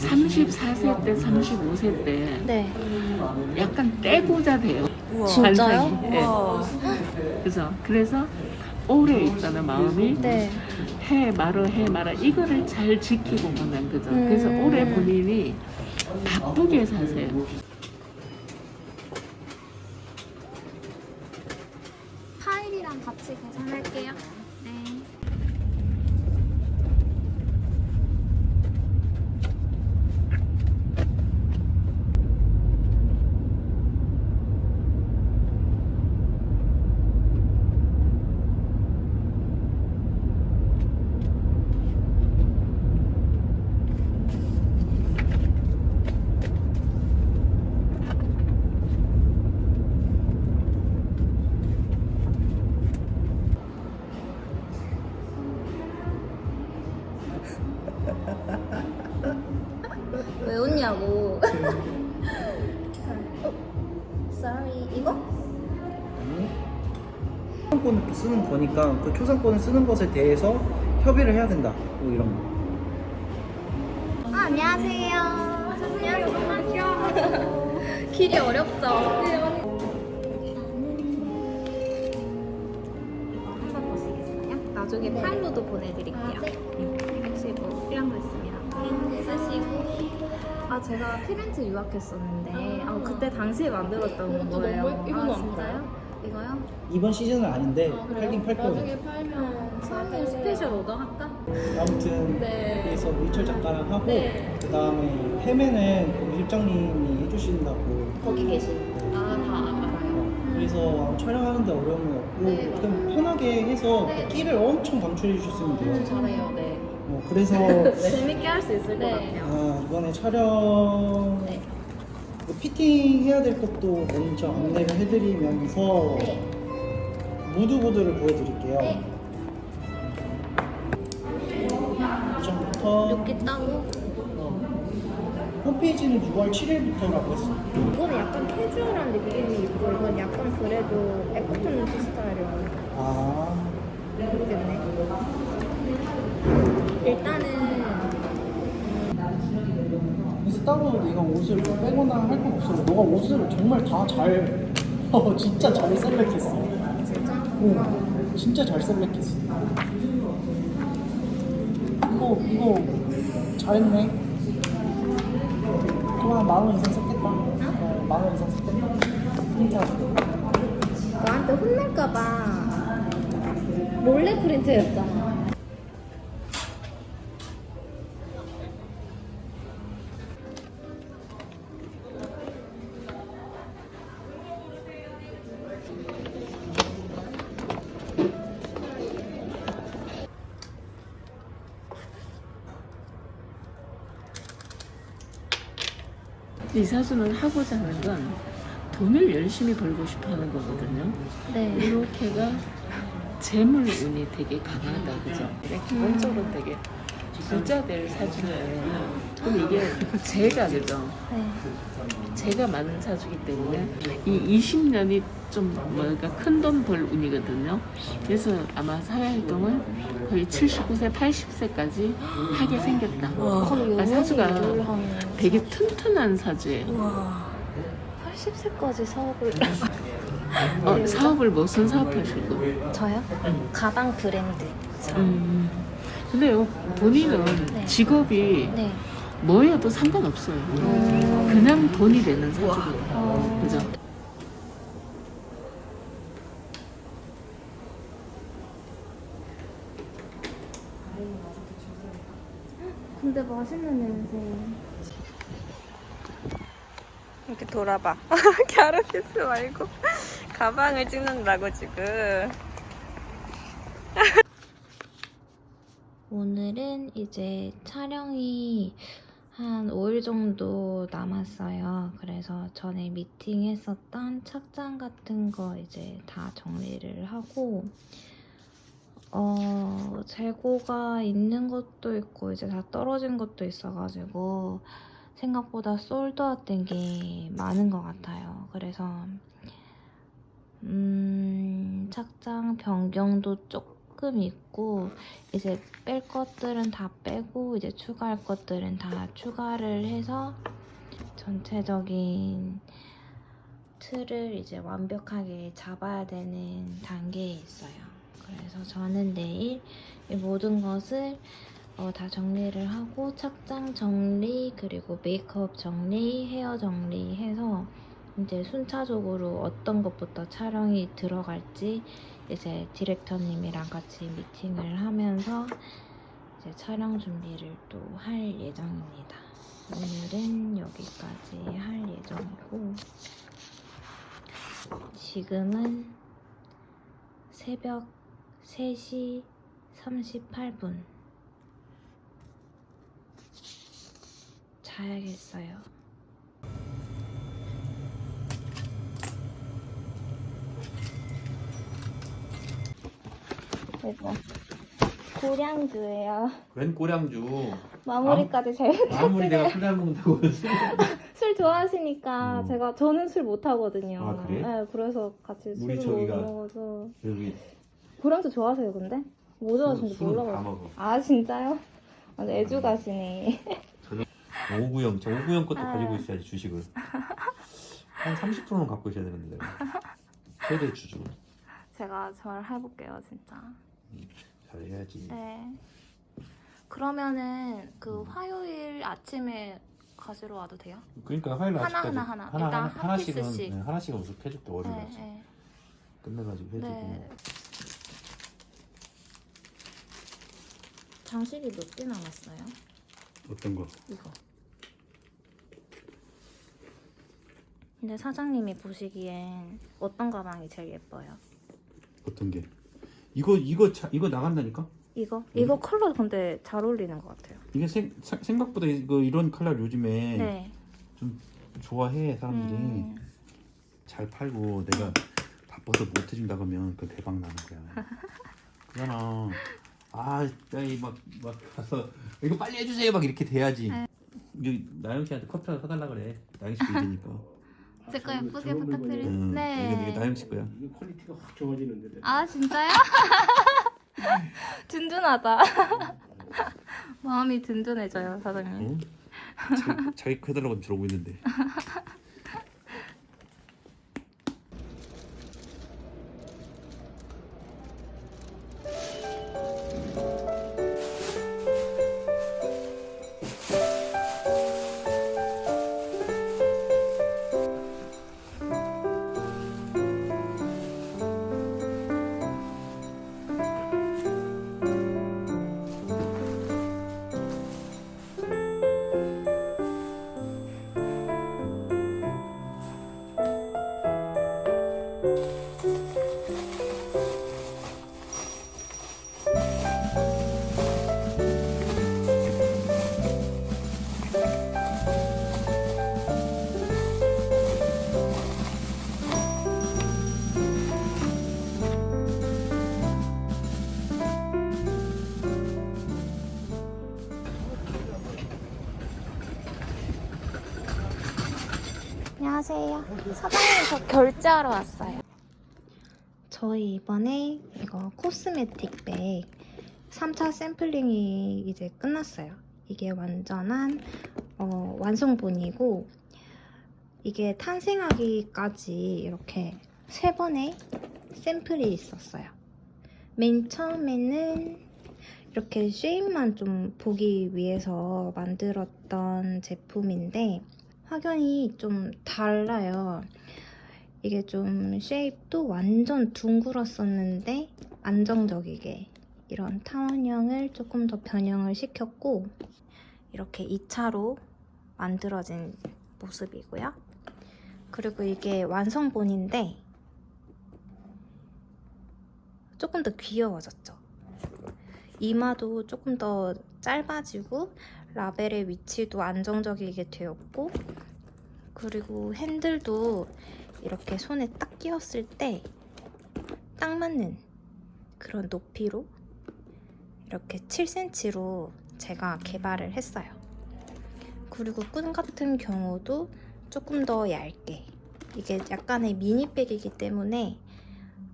34세 때, 35세 때 네. 약간 떼고자 돼요. 진짜요? 예. 그래서 그래서 오래 있잖아 마음이 네. 해 말어 해 말아 이거를 잘 지키고 보는 거죠. 음. 그래서 올해 본인이 바쁘게 사세요. 파일이랑 같이 계산할게요. 어, sorry. 이거? 초상권을 쓰는 거니까 그 초상권을 쓰는 것에 대해서 협의를 해야 된다. 뭐 이런 거. 아, 안녕하세요. 안녕하세요. 길이 어렵죠? 한 번 보시겠어요? 나중에 파일로도 보내드릴게요. 혹시 뭐 필요한 거 있으면 쓰시고. 아 제가 피렌체 유학했었는데 아, 그때 당시에 만들었던 거예요. 아 진짜요? 이거요? 이번 시즌은 아닌데 팔긴 팔 거예요. 어, 수학님 스페셜 오더 할까? 아무튼 그래서 노희철 작가랑 하고 그 다음에 헤매는 그 실장님이 해주신다고. 거기 계신. 아 다 알아요. 어, 그래서 촬영하는데 어려움은 없고 그냥 편하게 해서 그 끼를 엄청 방출해 주셨으면 돼요. 잘해요. 네. 어, 그래서 재밌게 할 수 있을 것 같아요. 아, 이번에 촬영 네. 그 피팅 해야 될 것도 먼저 안내를 해드리면서 네. 무드보드를 보여드릴게요. 네. 이전부터 이렇게 따고 홈페이지는 6월 7일부터라고 했어. 이거는 약간 캐주얼한 느낌이 있고 이건 약간 그래도 애프터눈 티 스타일이라고 아, 모르겠네 일단은 따로 내가 옷을 뭐 빼거나 할 건 없어. 너가 옷을 정말 다 잘, 어, 진짜 잘 셀렉했어. 진짜 어, 진짜 잘 셀렉했어. 이거, 이거 잘했네. 그거 한만원 이상 썼겠다. 어, 만원 이상 썼겠다. 진짜. 너한테 혼날까봐 몰래 프린트였잖아 이 사수는 하고자 하는 건 돈을 열심히 벌고 싶어 하는 거거든요. 네. 이렇게가 재물 운이 되게 강하다, 그죠? 그냥 기본적으로 되게 부자 될 사주예요. 근데 이게 재가 그죠? 네. 재가 많은 사주기 때문에 이 20년이 좀 뭐랄까 큰 돈 벌 운이거든요. 그래서 아마 사회활동을 거의 79세, 80세까지 하게 생겼다. 거의 아, 사주가 되게 튼튼한 사주예요. 우와. 80세까지 사업을 어, 사업을 무슨 사업 하시고? 저요? 가방 브랜드. 음. 근데요, 본인은 네. 직업이 네. 뭐여도 상관없어요. 그냥 돈이 되는 사주거든요. 어. 그죠? 근데 맛있는 냄새 이렇게 돌아봐. 갸르피스 말고 가방을 찍는다고 지금. 오늘은 이제 촬영이 한 5일 정도 남았어요. 그래서 전에 미팅 했었던 착장 같은 거 이제 다 정리를 하고, 어, 재고가 있는 것도 있고, 이제 다 떨어진 것도 있어가지고, 생각보다 솔드아웃 된 게 많은 것 같아요. 그래서, 음, 착장 변경도 조금 조금 있고 이제 뺄 것들은 다 빼고 이제 추가할 것들은 다 추가를 해서 전체적인 틀을 이제 완벽하게 잡아야 되는 단계에 있어요. 그래서 저는 내일 이 모든 것을 어, 다 정리를 하고 착장 정리 그리고 메이크업 정리, 헤어 정리해서 이제 순차적으로 어떤 것부터 촬영이 들어갈지 이제 디렉터님이랑 같이 미팅을 하면서 이제 촬영 준비를 또 할 예정입니다. 오늘은 여기까지 할 예정이고 지금은 새벽 3시 38분 자야겠어요. 이거 고량주예요. 웬 꼬량주 마무리까지 잘 아무리 내가 술잘 먹는다고 술술 좋아하시니까 음. 제가 저는 술 못 하거든요. 아, 그래? 네, 그래서 같이 우리 술을 못 저기가- 먹어서 여기 고량주 좋아하세요, 근데? 뭐 좋아하시는지 술은 다 몰라가지고. 먹어 아 진짜요? 완전 애주가시네. 오구형 저 오구형 것도 아. 가지고 있어야지 주식을 한 30%는 갖고 있어야 되는데 내가 최대 주주 제가 잘 해볼게요, 진짜. 잘해야지 네. 그러면은 그 화요일 아침에 가지러 와도 돼요? 그러니까 화요일 하나, 아직까지 하나, 하나. 하나, 일단 하나, 한 하나씩은 피스씩. 네, 하나씩은 우습해줄게 월요일 네, 아침 네. 끝내가지고 해주고 네. 장식이 몇 개 남았어요? 어떤 거? 이거. 근데 사장님이 보시기엔 어떤 가방이 제일 예뻐요? 어떤 게? 이거 이거 자, 이거 나간다니까? 이거? 이거 컬러 근데 잘 어울리는 것 같아요. 이게 생, 사- 생각보다 이거 이런 컬러 요즘에 네. 좋아해 사람들이 음, 잘 팔고 내가 바빠서 못 해준다 그러면 그 대박 나는 거야. 그잖아. 아, 막막 가서 이거 빨리 해주세요 막 이렇게 돼야지. 이제 나영 씨한테 커피 하나 사달라 그래. 나영 씨 일이니까. 제거 예쁘게 음, 부탁드려요. 이게, 이게 나영 씨 거야. 이게 퀄리티가 확 좋아지는데. 아 진짜요? 든든하다. 마음이 든든해져요 사장님. 어? 자기, 자기 거 해달라고 저러고 있는데. 안녕하세요. 저 결제하러 왔어요. 저희 이번에 이거 코스메틱 백 3차 샘플링이 이제 끝났어요. 이게 완전한 어, 완성본이고 이게 탄생하기까지 이렇게 세 번의 샘플이 있었어요. 맨 처음에는 이렇게 쉐입만 좀 보기 위해서 만들었던 제품인데 확연히 좀 달라요. 이게 좀 쉐입도 완전 둥글었었는데 안정적이게 이런 타원형을 조금 더 변형을 시켰고 이렇게 2차로 만들어진 모습이고요. 그리고 이게 완성본인데 조금 더 귀여워졌죠. 이마도 조금 더 짧아지고 라벨의 위치도 안정적이게 되었고 그리고 핸들도 이렇게 손에 딱 끼웠을 때 딱 맞는 그런 높이로 이렇게 7cm로 제가 개발을 했어요. 그리고 끈 같은 경우도 조금 더 얇게 이게 약간의 미니백이기 때문에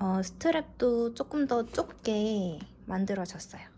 어, 스트랩도 조금 더 좁게 만들어졌어요.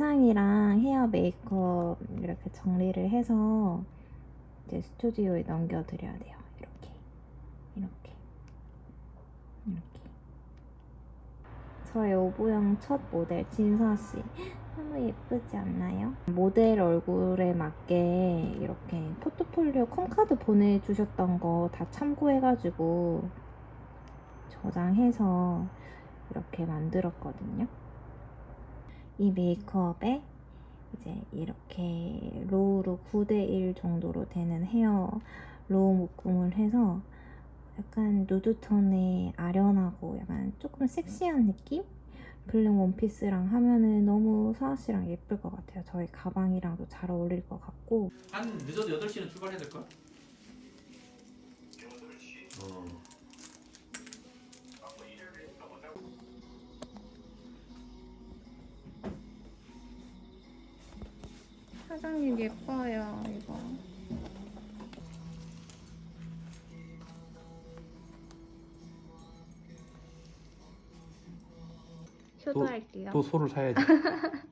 의상이랑 헤어 메이크업 이렇게 정리를 해서 이제 스튜디오에 넘겨드려야 돼요. 이렇게, 이렇게, 이렇게. 저의 오보영 첫 모델 진서 씨 너무 예쁘지 않나요? 모델 얼굴에 맞게 이렇게 포트폴리오 컴카드 보내주셨던 거 다 참고해가지고 저장해서 이렇게 만들었거든요. 이 메이크업에 이제 이렇게 로우로 9대1 정도로 되는 헤어 로우 묶음을 해서 약간 누드톤의 아련하고 약간 조금 섹시한 느낌? 블랙 원피스랑 하면은 너무 서아 씨랑 예쁠 것 같아요. 저희 가방이랑도 잘 어울릴 것 같고 한 늦어도 8시는 출발해야 될걸? 8시? 어. 사장님 예뻐요 이거. 효도할게요. 또 소를 사야지.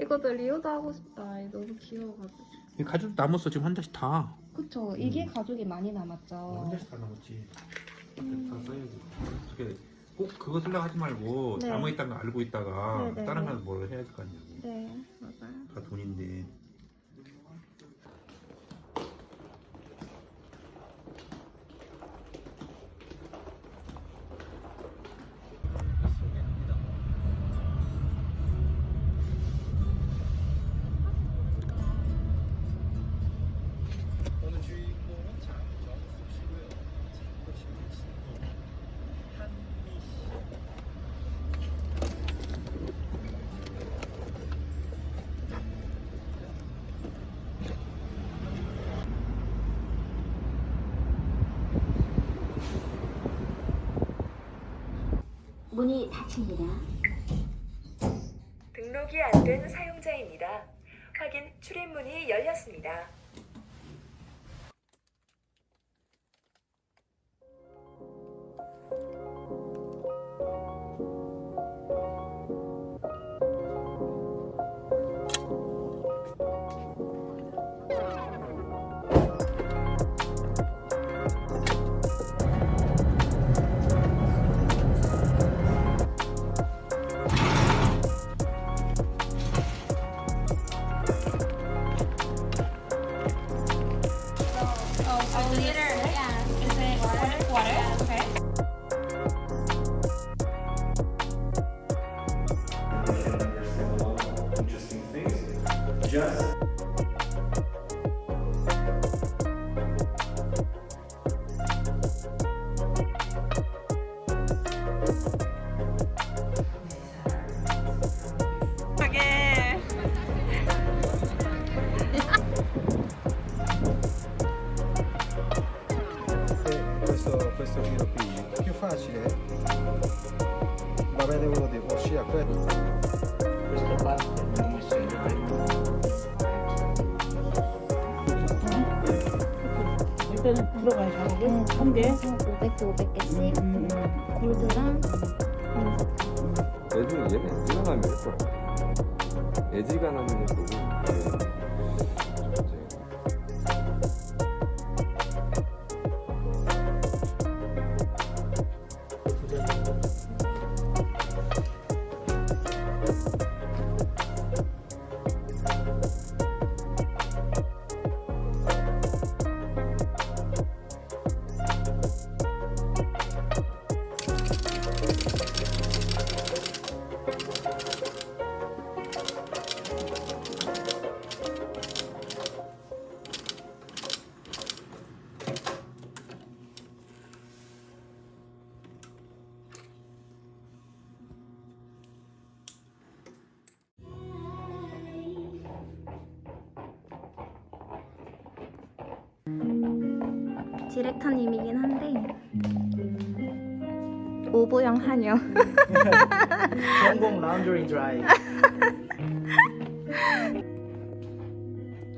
이것도 리오도 하고 싶다. 이거 너무 귀여워가지고. 이 가죽 남았어 지금 한 장씩 다. 그쵸. 이게 음. 가족이 많이 한 남았죠. 장씩 다 남았지. 다 써야지. 어떻게 꼭 그거 쓰려고 하지 말고 네. 남아 있다는 거 알고 있다가 네, 네, 다른 네. 거뭘 해야 될 거 아니냐고. 네. 다 돈인데. 오늘 주인공은 장정숙 씨고요. 또 신민 씨, 한미 씨. 문이 닫힙니다. 등록이 안 된 사용자입니다. 확인 출입문이 열렸습니다. 그 일단 들어가요 작업을 한 개. 500개 500개씩 골드랑 얘는 얘는 이만하면 예뻐. 애지간하면 예쁘고. 한데 오보영 한여 주원공 라운드리 드라이.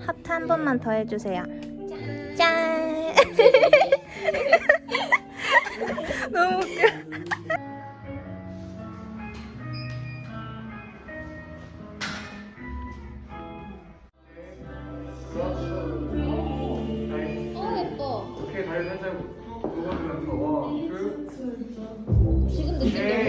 하트 한 번만 더 해주세요. 짠. 너무 웃겨. 지